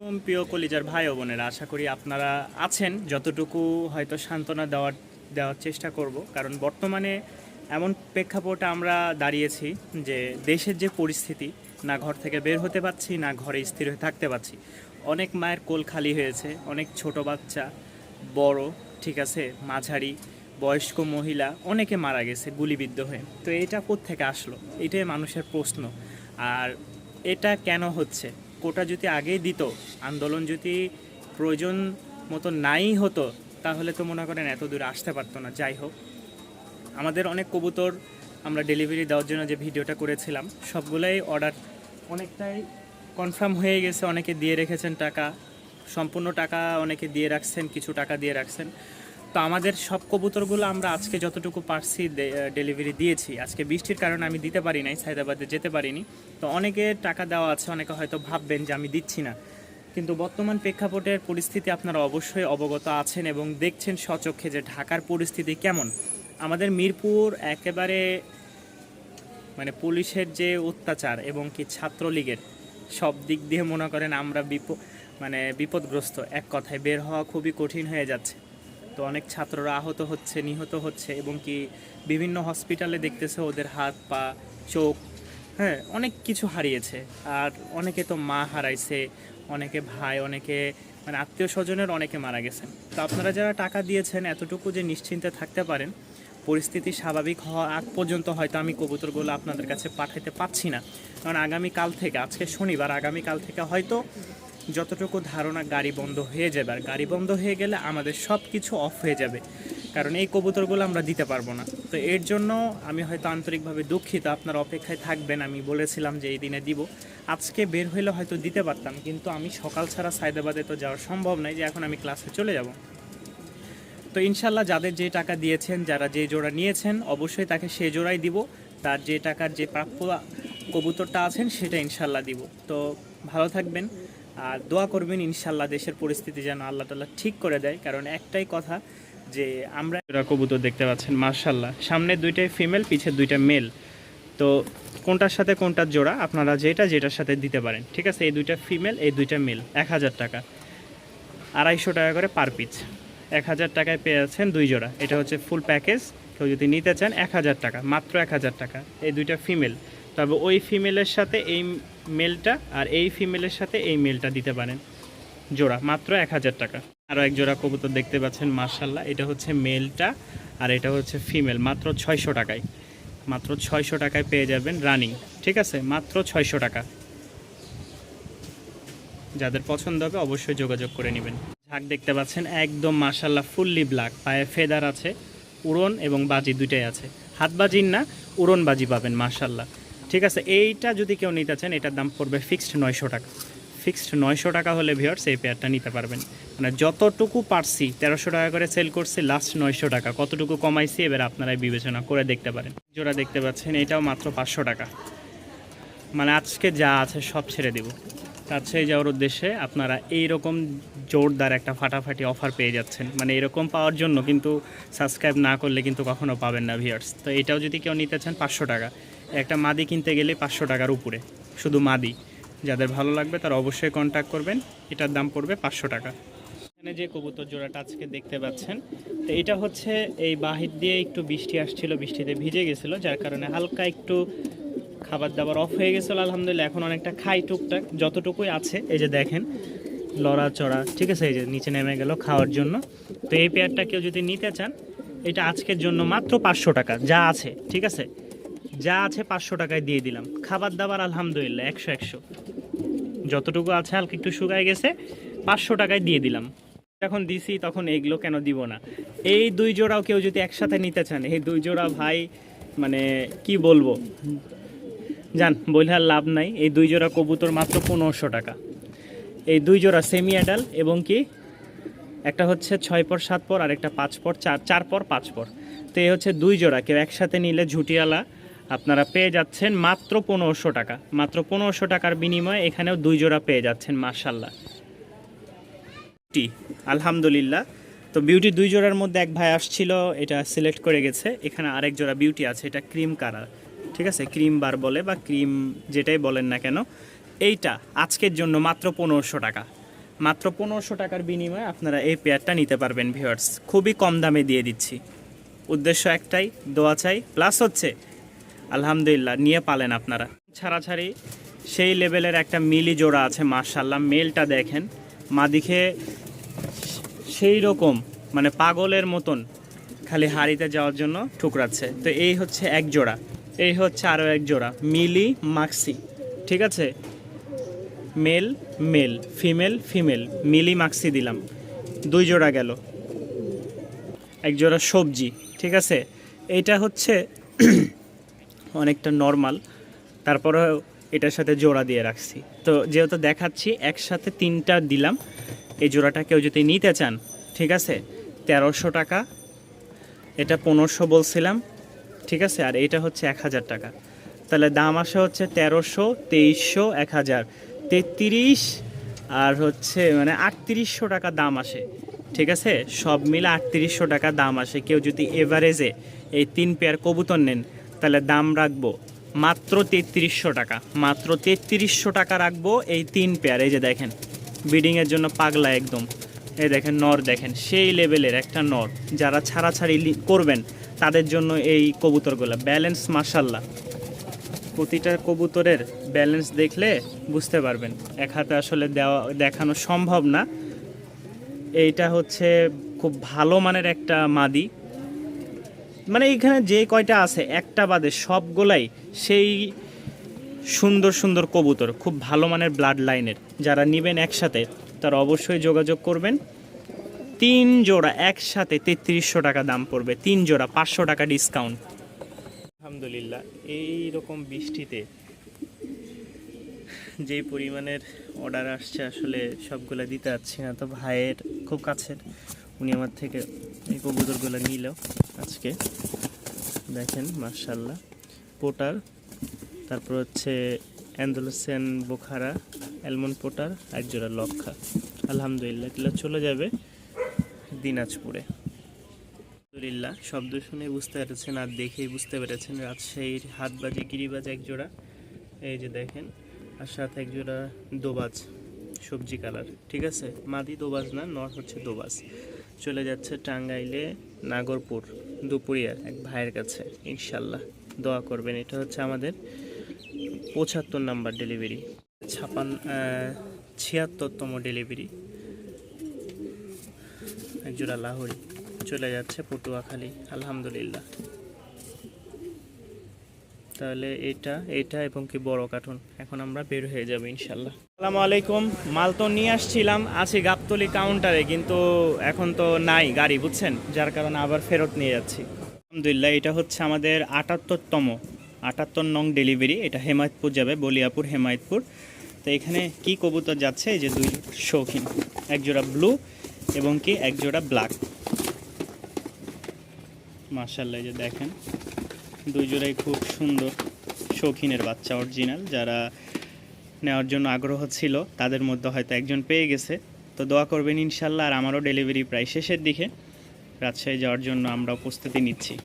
প্রিয় কলিজার ভাই ও বোনেরা, আশা করি আপনারা আছেন। যতটুকু হয়তো সান্ত্বনা দেওয়ার দেওয়ার চেষ্টা করব, কারণ বর্তমানে এমন প্রেক্ষাপটে আমরা দাঁড়িয়েছি যে দেশের যে পরিস্থিতি, না ঘর থেকে বের হতে পারছি, না ঘরে স্থির হয়ে থাকতে পারছি। অনেক মায়ের কোল খালি হয়েছে, অনেক ছোট বাচ্চা, বড়, ঠিক আছে, মাঝারি, বয়স্ক মহিলা, অনেকে মারা গেছে গুলিবিদ্ধ হয়ে। তো এটা কোত্থেকে আসলো? এটাই মানুষের প্রশ্ন। আর এটা কেন হচ্ছে? কোটা যদি আগেই দিত, আন্দোলন যদি প্রয়োজন মতো নাই হতো, তাহলে তো মনে করেন এত দূরে আসতে পারতো না। যাই হোক, আমাদের অনেক কবুতর আমরা ডেলিভারি দেওয়ার জন্য যে ভিডিওটা করেছিলাম, সবগুলাই অর্ডার অনেকটাই কনফার্ম হয়ে গেছে। অনেকে দিয়ে রেখেছেন টাকা, সম্পূর্ণ টাকা অনেকে দিয়ে রাখছেন, কিছু টাকা দিয়ে রাখছেন। তো আমাদের সব কবুতরগুলো আমরা আজকে যতটুকু পারছি ডেলিভারি দিয়েছি। আজকে বৃষ্টির কারণে আমি দিতে পারি নাই সাইদাবাদে যেতে পারিনি। তো অনেকে টাকা দেওয়া আছে, অনেকে হয়তো ভাববেন যে আমি দিচ্ছি না। কিন্তু বর্তমান প্রেক্ষাপটের পরিস্থিতি আপনারা অবশ্যই অবগত আছেন এবং দেখছেন সচক্ষে যে ঢাকার পরিস্থিতি কেমন। আমাদের মিরপুর একেবারে মানে পুলিশের যে অত্যাচার এবং কি ছাত্রলীগের সব দিক দিয়ে মনে করেন আমরা বিপ মানে বিপদগ্রস্ত। এক কথায় বের হওয়া খুবই কঠিন হয়ে যাচ্ছে। তো অনেক ছাত্ররা আহত হচ্ছে, নিহত হচ্ছে এবং কি বিভিন্ন হসপিটালে দেখতেছে ওদের হাত, পা, চোখ হ্যাঁ অনেক কিছু হারিয়েছে। আর অনেকে তো মা হারাইছে, অনেকে ভাই, অনেকে মানে আত্মীয় স্বজনের অনেকে মারা গেছেন। তো আপনারা যারা টাকা দিয়েছেন, এতটুকু যে নিশ্চিন্তে থাকতে পারেন, পরিস্থিতি স্বাভাবিক হওয়া আগ পর্যন্ত হয়তো আমি কবুতরগুলো আপনাদের কাছে পাঠাতে পারছি না। কারণ আগামী কাল থেকে, আজকে শনিবার আগামী কাল থেকে হয়তো যতটুকু ধারণা গাড়ি বন্ধ হয়ে যাবে, আর গাড়ি বন্ধ হয়ে গেলে আমাদের সব কিছু অফ হয়ে যাবে। কারণ এই কবুতরগুলো আমরা দিতে পারব না। তো এর জন্য আমি হয়তো আন্তরিকভাবে দুঃখিত, আপনার অপেক্ষায় থাকবেন, আমি বলেছিলাম যে এই দিনে দিব। আজকে বের হইলে হয়তো দিতে পারতাম, কিন্তু আমি সকাল ছাড়া সায়দাবাদে তো যাওয়া সম্ভব নয়, যে এখন আমি ক্লাসে চলে যাব। তো ইনশাল্লাহ যাদের যে টাকা দিয়েছেন, যারা যে জোড়া নিয়েছেন, অবশ্যই তাকে সে জোড়াই দিব। তার যে টাকার যে প্রাপ্য কবুতরটা আছেন, সেটা ইনশাল্লাহ দিব। তো ভালো থাকবেন। আর দোয়া করবেন ইনশাল্লাহ দেশের পরিস্থিতি যেন আল্লাহ তাল্লাহ ঠিক করে দেয়। কারণ একটাই কথা যে আমরা কবুতর দেখতে পাচ্ছেন মার্শাল্লাহ সামনে দুইটাই ফিমেল পিছের দুইটা মেল তো কোনটার সাথে কোনটার জোড়া আপনারা যেটা, যেটার সাথে দিতে পারেন, ঠিক আছে? এই দুইটা ফিমেল এই দুইটা মেল এক হাজার টাকা। আড়াইশো টাকা করে পার পিস এক হাজার টাকায় পেয়ে যাচ্ছেন দুই জোড়া। এটা হচ্ছে ফুল প্যাকেজ কেউ যদি নিতে চান, এক হাজার টাকা, মাত্র এক হাজার টাকা। এই দুইটা ফিমেল তবে ওই ফিমেলের সাথে এই মেলটা আর এই ফিমেলের সাথে এই মেলটা দিতে পারেন। জোড়া, মাত্র এক হাজার টাকা। আরও এক জোড়া কবুতর দেখতে পাচ্ছেন মার্শাল্লাহ এটা হচ্ছে মেলটা আর এটা হচ্ছে ফিমেল, মাত্র ছয়শো টাকায়। মাত্র ছয়শো টাকায় পেয়ে যাবেন রানিং, ঠিক আছে? মাত্র ছয়শো টাকা। যাদের পছন্দ হবে অবশ্যই যোগাযোগ করে নেবেন। ঝাঁক দেখতে পাচ্ছেন, একদম মার্শাল্লাহ ফুললি ব্ল্যাক। পায়ে ফেদার আছে, উড়ন এবং বাজি দুইটাই আছে। হাত বাজির না, উড়ন বাজি পাবেন মার্শাল্লাহ ঠিক আছে, এইটা যদি কেউ নিতে চান, এটার দাম পড়বে ফিক্সড নয়শো টাকা। ফিক্সড নয়শো টাকা হলে ভিওর্স এই পেয়ারটা নিতে পারবেন। মানে যতটুকু পারছি, তেরোশো টাকা করে সেল করছি লাস্ট নয়শো টাকা। কতটুকু কমাইছি, এবার আপনারাই বিবেচনা করে দেখতে পারেন। জোড়া দেখতে পাচ্ছেন, এটাও মাত্র পাঁচশো টাকা। মানে আজকে যা আছে সব ছেড়ে দিব। রাজশাহী যাওয়ার উদ্দেশ্যে আপনারা এই রকম জোরদার একটা ফাটাফাটি অফার পেয়ে যাচ্ছেন। মানে এরকম পাওয়ার জন্য কিন্তু সাবস্ক্রাইব না করলে কিন্তু কখনো পাবেন না ভিউয়ার্স তো এটাও যদি কেউ নিতে চান, পাঁচশো টাকা। একটা মাদি কিনতে গেলে পাঁচশো টাকার উপরে, শুধু মাদি। যাদের ভালো লাগবে তারা অবশ্যই কন্ট্যাক্ট করবেন, এটার দাম পড়বে পাঁচশো টাকা। এখানে যে কবুতর জোড়াটা আজকে দেখতে পাচ্ছেন, তো এটা হচ্ছে এই বাহির দিয়ে একটু বৃষ্টি আসছিল, বৃষ্টিতে ভিজে গেছিল, যার কারণে হালকা একটু খাবার দাবার অফ হয়ে গেছিল, আলহামদুলিল্লাহ। এখন অনেকটা খাই টুকটাক, যতটুকুই আছে, এই যে দেখেন, লড়া চড়া, ঠিক আছে, এই যে নিচে নেমে গেল খাওয়ার জন্য। তো এই পেয়ারটা কেউ যদি নিতে চান, এটা আজকের জন্য মাত্র পাঁচশো টাকা, যা আছে, ঠিক আছে। যা আছে পাঁচশো টাকায় দিয়ে দিলাম। খাবার দাবার আলহামদুলিল্লাহ, একশো একশো। যতটুকু আছে হালকা একটু শুকায় গেছে, পাঁচশো টাকায় দিয়ে দিলাম। যখন দিছি তখন এগুলো কেন দিব না? এই দুই জোড়াও কেউ যদি একসাথে নিতে চান, এই দুই জোড়া ভাই মানে কি বলব? জান বলে আর লাভ নাই। এই দুই জোড়া কবুতর মাত্র পনেরোশো টাকা। এই দুই জোড়া সেমি অ্যাডাল এবং কি, একটা হচ্ছে ছয় পর, সাত পর আর একটা পাঁচ পর, চার চার পর, পাঁচ পর। তো এই হচ্ছে দুই জোড়া। কেউ একসাথে নিলে ঝুটিয়ালা আপনারা পেয়ে যাচ্ছেন মাত্র পনেরোশো টাকা। মাত্র পনেরোশো টাকার বিনিময়ে এখানেও দুই জোড়া পেয়ে যাচ্ছেন মার্শাল্লাহ টি আলহামদুলিল্লাহ। তো বিউটি দুই জোড়ার মধ্যে এক ভাই আসছিল, এটা সিলেক্ট করে গেছে। এখানে আরেক জোড়া বিউটি আছে, এটা ক্রিম কালার ঠিক আছে? ক্রিম বার বলে বা ক্রিম যেটাই বলেন না কেন। এইটা আজকের জন্য মাত্র পনেরোশো টাকা। মাত্র পনেরোশো টাকার বিনিময়ে আপনারা এই পেয়ারটা নিতে পারবেন ভিউয়ার্স খুবই কম দামে দিয়ে দিচ্ছি। উদ্দেশ্য একটাই, দোয়া চাই। প্লাস হচ্ছে আলহামদুলিল্লাহ, নিয়ে পালেন আপনারা। ছাড়াছাড়ি সেই লেভেলের একটা মিলি জোড়া আছে মার্শাল্লাহ মেলটা দেখেন। মাদিকে সেই রকম মানে পাগলের মতন খালি হাড়িতে যাওয়ার জন্য ঠুকরাচ্ছে। তো এই হচ্ছে এক জোড়া, এই হচ্ছে আরও এক জোড়া, মিলি মাক্সি, ঠিক আছে? মেল মেল, ফিমেল ফিমেল, মিলি মাক্সি দিলাম। দুই জোড়া গেল। এক জোড়া সবজি, ঠিক আছে? এইটা হচ্ছে অনেকটা নর্মাল তারপরে এটার সাথে জোড়া দিয়ে রাখছি। তো যেহেতু দেখাচ্ছি, একসাথে তিনটা দিলাম। এই জোড়াটা কেউ যদি নিতে চান, ঠিক আছে? তেরোশো টাকা। এটা পনেরোশো বলছিলাম, ঠিক আছে? আর এটা হচ্ছে এক হাজার টাকা। তাহলে দাম আসে হচ্ছে তেরোশো, তেইশশো, এক হাজার। তেত্রিশ আর হচ্ছে মানে আটত্রিশশো টাকা দাম আসে, ঠিক আছে? সব মিলে আটত্রিশশো টাকা দাম আসে। কেউ যদি এভারেজে এই তিন পেয়ার কবুতর নেন তাহলে দাম রাখব মাত্র তেত্রিশশো টাকা। মাত্র তেত্রিশশো টাকা রাখব এই তিন পেয়ার এই যে দেখেন বিডিংয়ের জন্য পাগলা একদম। এই দেখেন, নর দেখেন, সেই লেভেলের একটা নর। যারা ছাড়াছাড়ি করবেন, তাদের জন্য এই কবুতরগুলো ব্যালেন্স মাসাল্লাহ প্রতিটা কবুতরের ব্যালেন্স দেখলে বুঝতে পারবেন, এক হাতে আসলে দেওয়া, দেখানো সম্ভব না। এইটা হচ্ছে খুব ভালো মানের একটা মাদি। মানে এখানে যে কয়টা আছে, একটা বাদে সবগুলাই সেই সুন্দর সুন্দর কবুতর, খুব ভালো মানের ব্লাড লাইনের যারা নেবেন একসাথে, তারা অবশ্যই যোগাযোগ করবেন। তিন জোড়া একসাথে তেত্রিশশো টাকা দাম পড়বে, তিন জোড়া পাঁচশো টাকা ডিসকাউন্ট আলহামদুলিল্লাহ এই রকম বৃষ্টিতে যেই পরিমাণের অর্ডার আসছে, আসলে সবগুলো দিতে পারছি না। তো ভাইয়ের খুব কাছের, উনি আমার থেকে এই কবুতরগুলো নিল। আজকে। দেখেন মার্শাল্লাহ পোটার, তারপর হচ্ছে অ্যান্ডোলসেন বোখারা, অ্যালমন্ড পোটার এক জোড়া লক্ষা। আলহামদুলিল্লাহ, এগুলো চলে যাবে দিনাজপুরে। আলহামদুলিল্লাহ, শব্দ শুনে বুঝতে পেরেছেন, আর দেখেই বুঝতে পেরেছেন রাজশাহীর হাত বাজে গিরিবাজ এক জোড়া। এই যে দেখেন, আর সাথে এক জোড়া দোবাজ। সবজি কালার, ঠিক আছে? মাদি দোবাজ না, নর হচ্ছে দোবাজ চলে যাচ্ছে টাঙ্গাইলে নাগরপুর, দুপুরিয়ার এক ভাইয়ের কাছে, ইনশাল্লাহ। দোয়া করবেন, এটা হচ্ছে আমাদের পঁচাত্তর নাম্বার ডেলিভারি। ছাপান ছিয়াত্তরতম ডেলিভারি। একজোড়া লাহোরি। চলে যাচ্ছে পটুয়াখালী, আলহামদুলিল্লাহ। তাহলে এটা এটা এবং কি বড় কার্টুন এখন আমরা বের হয়ে যাব, ইনশাল্লাহ। আসসালামু আলাইকুম। মাল তো নিয়ে আসছিলাম, আছি গাবতলি কাউন্টারে কিন্তু এখন তো নাই গাড়ি, বুঝছেন? যার কারণে আবার ফেরত নিয়ে যাচ্ছি। আলহামদুলিল্লাহ, এটা হচ্ছে আমাদের আটাত্তরতম, আটাত্তর নং ডেলিভারি এটা হেমায়তপুর যাবে, বলিয়াপুর, হেমায়তপুর। তো এখানে কি কবুতর যাচ্ছে, এই যে দুই শৌখিন এক জোড়া ব্লু এবং কি এক জোড়া ব্ল্যাক মার্শাল্লাহ যে দেখেন। দুই জোড়াই খুব সুন্দর, শৌখিনের বাচ্চা অরিজিনাল যারা নেওয়ার জন্য আগ্রহ ছিল, তাদের মধ্যে হয়তো একজন পেয়ে গেছে। তো দোয়া করবেন ইনশাল্লাহ, আর আমারও ডেলিভারি প্রায় শেষের দিকে। রাজশাহী যাওয়ার জন্য আমরা প্রস্তুতি নিচ্ছি।